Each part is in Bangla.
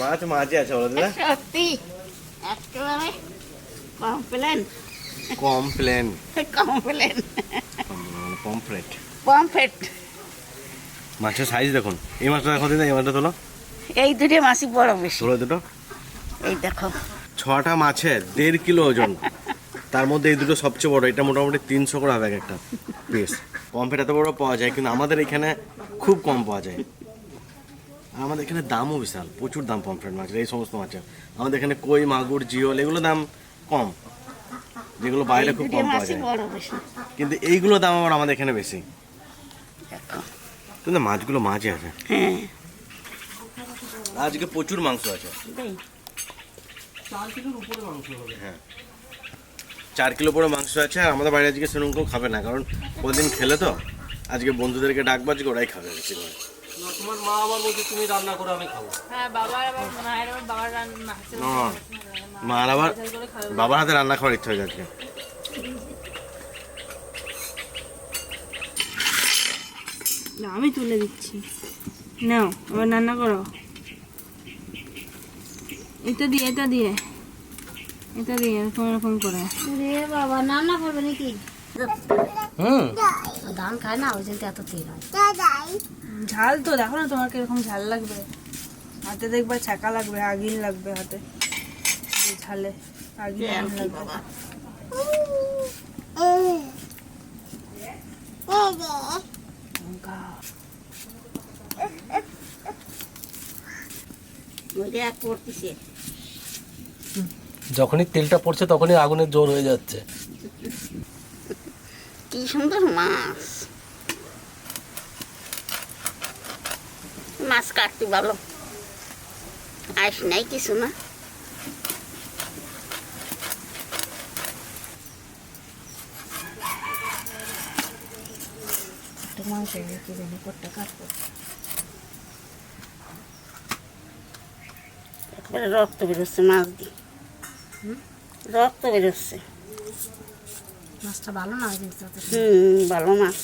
মাছ মাঝে আছে বলো দাদা। সত্যি একেবারে complain. Complain. Complain. Pomfret. Pomfret মাছের সাইজ দেখুন। এই মাছটা দেখো দিদা এই মাছটা তোলো। এই দুটো মাসি বড় বেশি। তোলো দুটো। এই দেখো। ছটা মাছের দেড় কিলো ওজন। তার মধ্যে এই দুটো সবচেয়ে বড়। এটা মোটামুটি তিনশো করে হবে একটা পিস পমফ্রেট এত বড় পাওয়া যায় কিন্তু আমাদের এখানে খুব কম পাওয়া যায়। আমাদের এখানে দামও বিশাল প্রচুর দাম পমফ্রেট মাছের এই সমস্ত মাছের। আমাদের এখানে কই মাগুর জিওল এগুলো দাম কম যেগুলো বাইরে খুব কম পাওয়া যায়। কিন্তু এইগুলো দাম আবার আমাদের এখানে বেশি। কিন্তু মাছগুলো মাছই আছে। হ্যাঁ। আজকে প্রচুর মাংস আছে। হ্যাঁ। চার কিলো পরে মাংস আছে আর আমাদের বাইরে আজকে সেরকম কেউ খাবে না কারণ কদিন খেলে তো আজকে বন্ধুদেরকে ডাকবো আজকে ওরাই খাবে বেশি করে। তোমার মা আবার বলছে তুমি রান্না করো আমি খাব। হ্যাঁ বাবার আবার মায়ের আবার বাবার রান্না মার আবার বাবার হাতে রান্না খাওয়ার ইচ্ছা হয়ে যাচ্ছে। আমি তুলে দিচ্ছি। নাও এবার রান্না করো। এটা দিয়ে এটা দিয়ে। এটা দিয়ে এরকম এরকম করে। রে বাবা রান্না করবে নাকি? হুম। ধান খায় না ওই জন্য এত তেল হয়। ঝাল তো দেখো না তোমার কীরকম ঝাল লাগবে। হাতে দেখবা ছাকা লাগবে আগুন লাগবে হাতে। ঝালে আগুন লাগবে। যখনই তেলটা পড়ছে তখনই আগুনের জোর হয়ে যাচ্ছে। কি সুন্দর মাছ। মাছ কাটতে ভালো। আইস নাই কিছু না। করতে কাটবো। একবারে রক্ত বেরোচ্ছে মাছ দিয়ে। রক্ত বেরোচ্ছে। মাছটা ভালো না হুম ভালো মাছ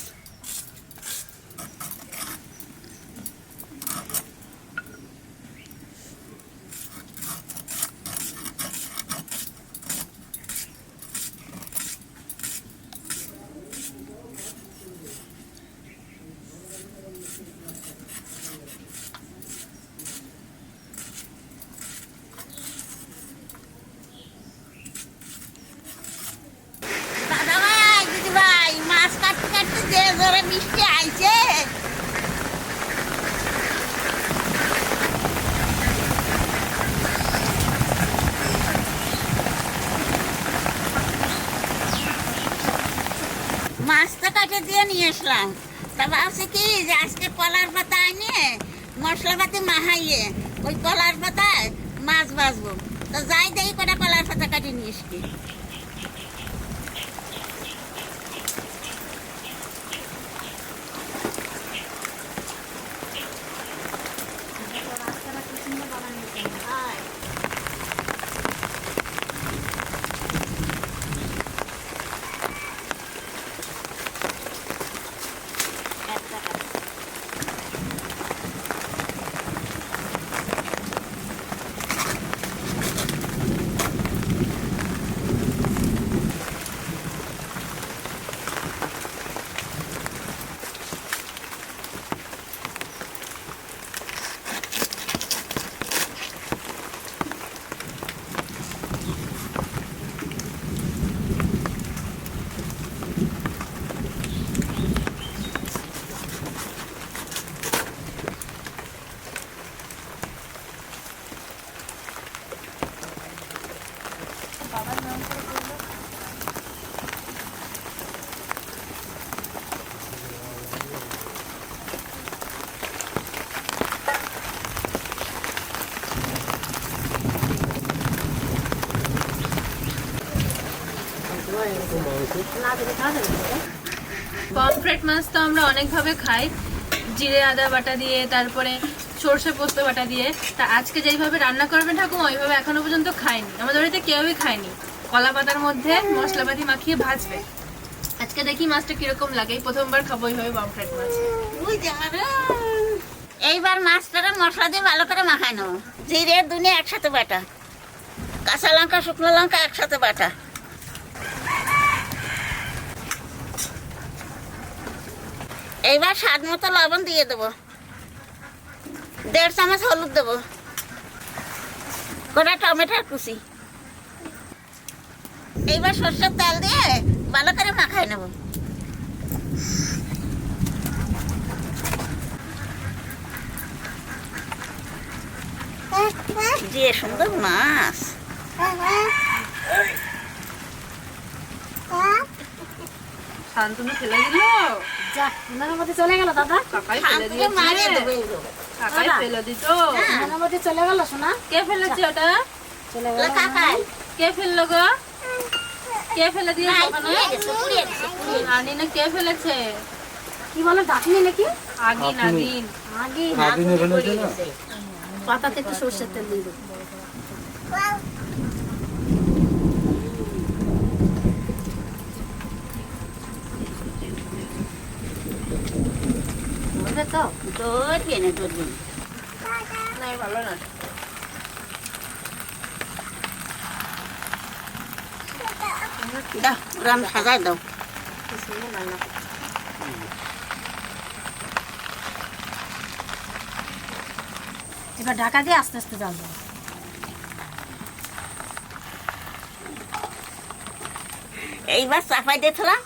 দাদা ভাই দিদি ভাই মাছ কাটতে কাটতে যে জোরে বৃষ্টি আইছে মাছটা কাটে দিয়ে নিয়ে আসলাম। তা ভাবছি কি যে আজকে কলার পাতা আনিয়ে মশলাপাতি মাহাইয়ে ওই কলার পাতায় মাছ ভাজবো। তো যাই দেখি কটা কলার পাতা কাটিয়ে নিয়ে এসছি। পমফ্রেট মাছ তো আমরা অনেকভাবে খাই। জিরে আদা বাটা দিয়ে তারপরে সর্ষে পোস্ত বাটা দিয়ে। তা আজকে যেইভাবে রান্না করবেন ঠাকুমা ওইভাবে এখনও পর্যন্ত খাইনি। আমাদের বাড়িতে কেউই খায়নি। কলা পাতার মধ্যে মশলাপাতি মাখিয়ে ভাজবে। আজকে দেখি মাছটা কীরকম লাগে। এই প্রথমবার খাব এইভাবে পমফ্রেট মাছ। এইবার মাছটারে মশলা দিয়ে ভালো করে মাখাই নেব। জিরে দুনিয়া একসাথে বাটা। কাঁচা লঙ্কা শুকনো লঙ্কা একসাথে বাটা। এইবার স্বাদ মতো লবণ দিয়ে দেবো। দেড় চামচ হলুদ দেবো। কটা টমেটোর কুচি। এইবার সর্ষের তেল দিয়ে ভালো করে মাখাই নেব। যে সুন্দর মাছ। শান্তনু ফেলে দিল যা মধ্যে চলে গেল দাদা। কাকাই ফেলে দিয়েছে। কাকাই। ফেলে দিত। উনার চলে গেল শোনা কে ফেলেছে ওটা? চলে গেল কাকাই। কে ফেলল গো? ফেলে ওখানে? না ফেলেছে? কি বলো ডাকনি নাকি? আগিন আগিন। আগে আগুনে ফেলেছে পাতাতে একটু সর্ষের তেল দিয়ে দেবো তো? না, ধরবি না। নাই ভালো না। দাও, সাজাই দাও। এবার ঢাকা দিয়ে আস্তে আস্তে জাল দেবো এইবার চাপাই দিয়েছিলাম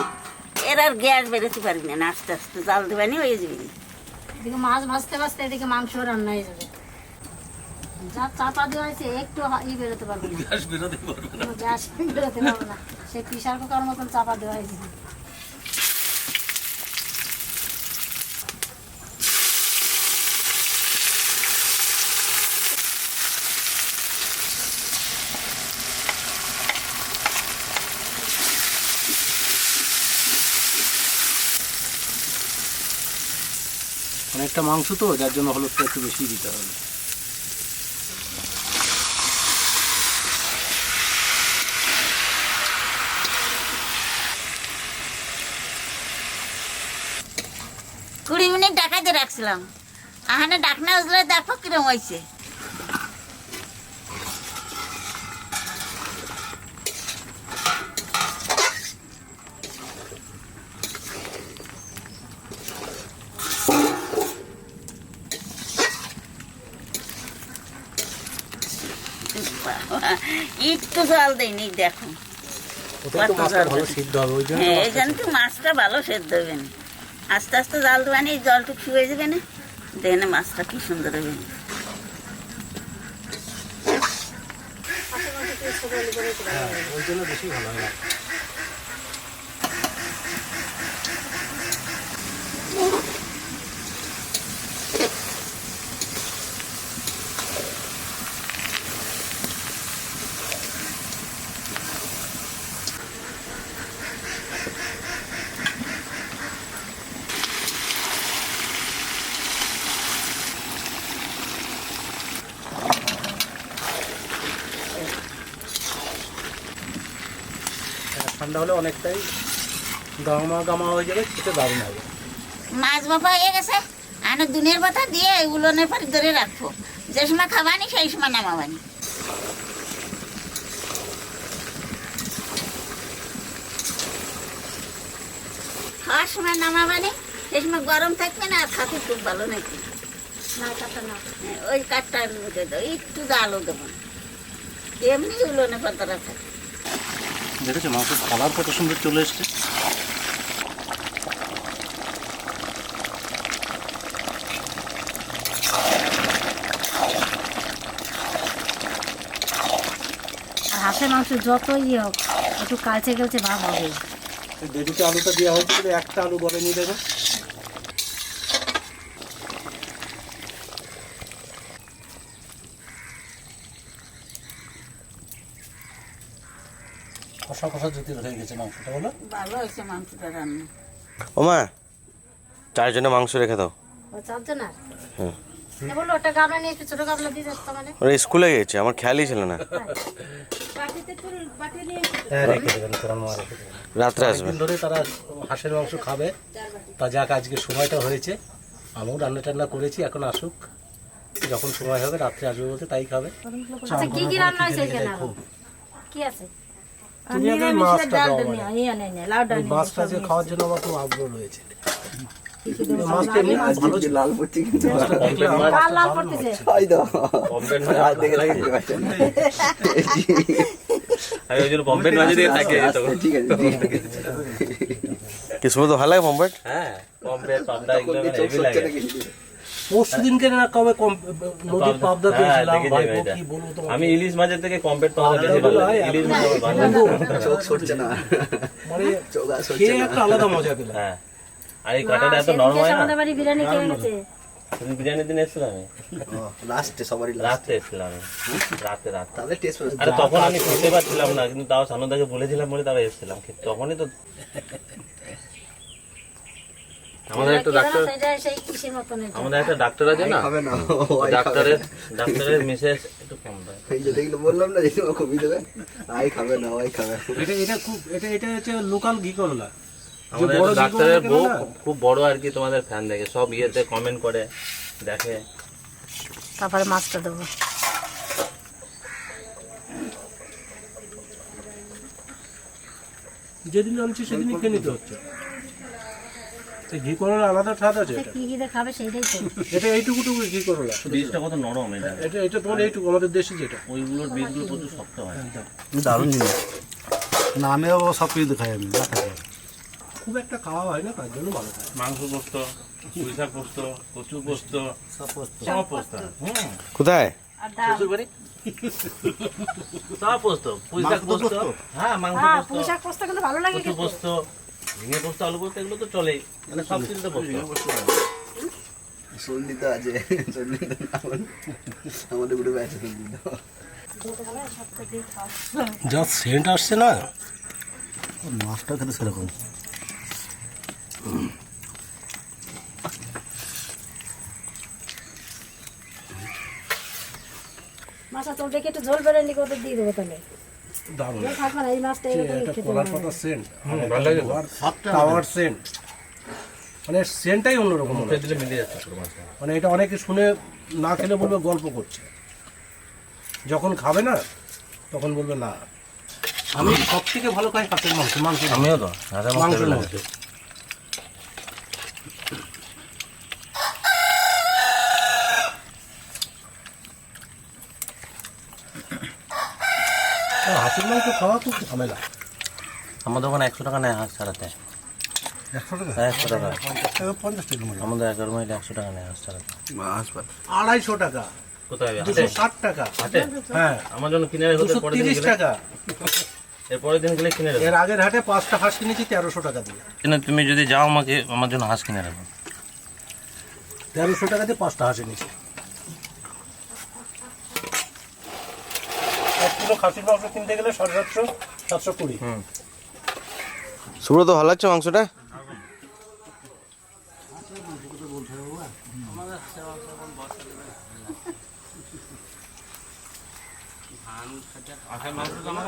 এর আর গ্যাস বেরোতে পারবি না আস্তে আস্তে জাল দেবানি হয়ে যাবি। এদিকে মাছ ভাজতে ভাজতে এদিকে মাংস রান্না হয়ে যাবে। যা চাপা দেওয়া হয়েছে একটু ই বেরোতে পারবে না। গ্যাস বেরোতে পারবে না। সে প্রেশার কুকার মতন চাপা দেওয়া হয়েছে। অনেকটা মাংস তো, যার জন্য হলুদটা একটু বেশি দিতে হবে। কুড়ি মিনিট ডাকাইতে রাখছিলাম। আহানে ডাকনা উজলে দেখো কিরম হয়েছে বাবা, একটু জল দেয়নি দেখো। তো মাছটা ভালো সিদ্ধ হবে হ্যাঁ এই তো মাছটা ভালো সেদ্ধ হবে না। আস্তে আস্তে জাল দেবানি জলটু শুয়ে যাবে না। দেখে মাছটা কি সুন্দর হবে। হ্যাঁ, ওই জন্য বেশি ভালো হয় ঠান্ডা হলে অনেকটাই গামা গামা হয়ে যাবে, খেতে দারুণ হবে। মাছ বাপা হয়ে গেছে আর দুনের কথা দিয়ে উলনের পরে ধরে রাখব। যে সময় খাবানি, সেই সময় নামাবানি। খাওয়ার সময় নামাবানি, সেই সময় গরম থাকবে না, আর খাতে খুব ভালো নাকি? ওই দাও একটু আলো দেবো এমনি উলনে পাতাটা থাকে। দেখেছ? মাংসের কালার কত সুন্দর চলে এসছে। আর হাঁসের মাংস যত ইয়ে হোক একটু কালচে গেছে ভাব হবে। যেদিকে আলুটা দেওয়া হয়েছে একটা আলু বলে নিয়ে কষা কষা যদি হয়ে গেছে মাংসটা বলো। ভালো হয়েছে মাংসটা রান্না। ওমা চারজনে মাংস রেখে দাও। না হ্যাঁ। এ বলল ওটা গাবলা নিয়ে একটু ছোটো গাবলা দিয়ে যাচ্ছে মানে। ওরা স্কুলে গেছে আমার খেয়ালই ছিল না। হ্যাঁ রাত্রে আসবে। ধরে তারা হাঁসের মাংস খাবে। তা যাক আজকে সময়টা হয়েছে। আমিও রান্না টান্না করেছি এখন আসুক। যখন সময় হবে রাত্রে আসবে বলতে তাই খাবে। আচ্ছা কি কি রান্না হয়েছে কি আছে? তুমি আগে মাছটা দাও মাছটা যে খাওয়ার জন্য আমার খুব আগ্রহ রয়েছে। হয়। তো ভালো লাগে পম্পেট হ্যাঁ পম্পেট পাবদা এগুলো মানে হেভি লাগে। পরশু দিনকে না কবে নদীর পাবদা হ্যাঁ, পেয়েছিলাম দেখেছি ভাই আমি এটা। কি বলব তোমাকে? আমি ইলিশ মাছের থেকে বেশি ভালো লাগে ইলিশ মাছ আমার ভালো চোখ সরছে না। মানে চোখ আর সরছে খেয়ে না। একটা আলাদা মজা পেলাম। হ্যাঁ। আর এই কাঁটাটা এত নরম হয় না? আমাদের বাড়ি বিরিয়ানি খেয়ে গেছে তুমি বিরিয়ানির দিন এসেছিলাম আমি? লাস্টে সবারই লাস্ট এসেছিলাম রাতে রাতে। তাহলে টেস্ট আরে তখন আমি খেতে পারছিলাম না কিন্তু তাও সানুদাকে বলেছিলাম বলে তারা এসেছিলাম। তখনই তো আমাদের একটা ডাক্তার সেটা সেই কিসের মতন এটা। আমাদের একটা ডাক্তার আছে না? ডাক্তারের ডাক্তারের মিসেস একটু কম দেয় এই যে দেখলে বললাম না যে তোমার দেবে। আই খাবে না ওই খাবে এটা এটা খুব এটা এটা হচ্ছে লোকাল ঘি করলা আমাদের ডাক্তারের বউ খুব বড় আর কি তোমাদের ফ্যান দেখে। সব ইয়েতে কমেন্ট করে দেখে। তারপরে মাছটা দেবো। যেদিন আনছি সেদিনই খেয়ে নিতে হচ্ছে। তো ঘি করলা আলাদা স্বাদ আছে এটা? কি কি খাবে সেইটাই তো। এটা এইটুকু টুকু ঘি করলা। বীজটা কত নরম এটা? এটা এটা তোমার এইটুকু আমাদের দেশি যেটা। ওইগুলোর বীজগুলো প্রচুর শক্ত হয়। দারুণ জিনিস। না আমিও সব কিছু খাই আমি খুব একটা খাওয়া হয় না তার জন্য ভালো মাংস পোস্ত পুঁইশাক পোস্ত কচু পোস্ত সব পোস্ত। সব পোস্ত। কোথায়? সব পোস্ত পুঁইশাক পোস্ত? হ্যাঁ মাংস হ্যাঁ পোস্ত পুঁই শাক পোস্ত কিন্তু ভালো লাগে কচু পোস্ত ঝিঙে পোস্ত আলু পোস্ত এগুলো তো চলেই। মানে সব কিছুতে পোস্ত সন্ধিত আছে সন্ধিত আমাদের গ্রুপে আছে সন্ধিত যা সেন্ট আসছে না? মাছটা খেতে সেরকম। মাছটা তোর দেখে একটু ঝোল বেড়ে নিকে ওদের দিয়ে দেবো তাহলে। দারুণ। একটা কলার পাতা সেন্ট? ভালো টাওয়ার সেন্ট। মানে সেন্টটাই অন্যরকম মানে এটা অনেকে শুনে না খেলে বলবে গল্প করছে। যখন খাবে না তখন বলবে না। আমি সব থেকে ভালো খাই কাঁচের মাংস মাংস আমিও তো মাংসের মধ্যে। মাংস খাওয়া খুব ঝামেলা। আমাদের ওখানে একশো টাকা নেয় হাঁস ছাড়াতে একশো টাকা? হ্যাঁ একশো টাকা। পঞ্চাশ টাকা আমাদের এগারো মাইলে একশো টাকা নেয় হাঁস ছাড়াতে আড়াইশো টাকা। কোথায় দুশো ষাট টাকা। হাটে? হ্যাঁ। আমার জন্য কিনে রেখো দুশো পরের দিন তিরিশ টাকা। এর পরের দিন গেলে কিনে এর আগের হাটে পাঁচটা হাঁস কিনেছি তেরোশো টাকা দিয়ে। না তুমি যদি যাও আমাকে আমার জন্য হাঁস কিনে রাখো। তেরোশো টাকা দিয়ে পাঁচটা হাঁস এনেছি। কিলো খাসির মাংস কিনতে গেলে সাড়ে সাতশো সাতশো কুড়ি। সুব্রত ভালো লাগছে মাংসটা?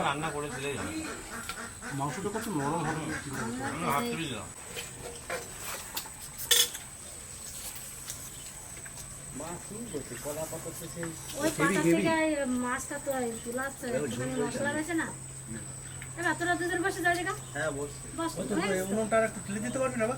রান্না করেছিলে মাংসটা কত নরম হবে। ওই পাতা থেকে মাছটা তো তুলা মশলা রয়েছে না? এবার তোরা দুজন বসে যাও দেখা হ্যাঁ বস উনুনটা আর একটু দিতে পারবি না না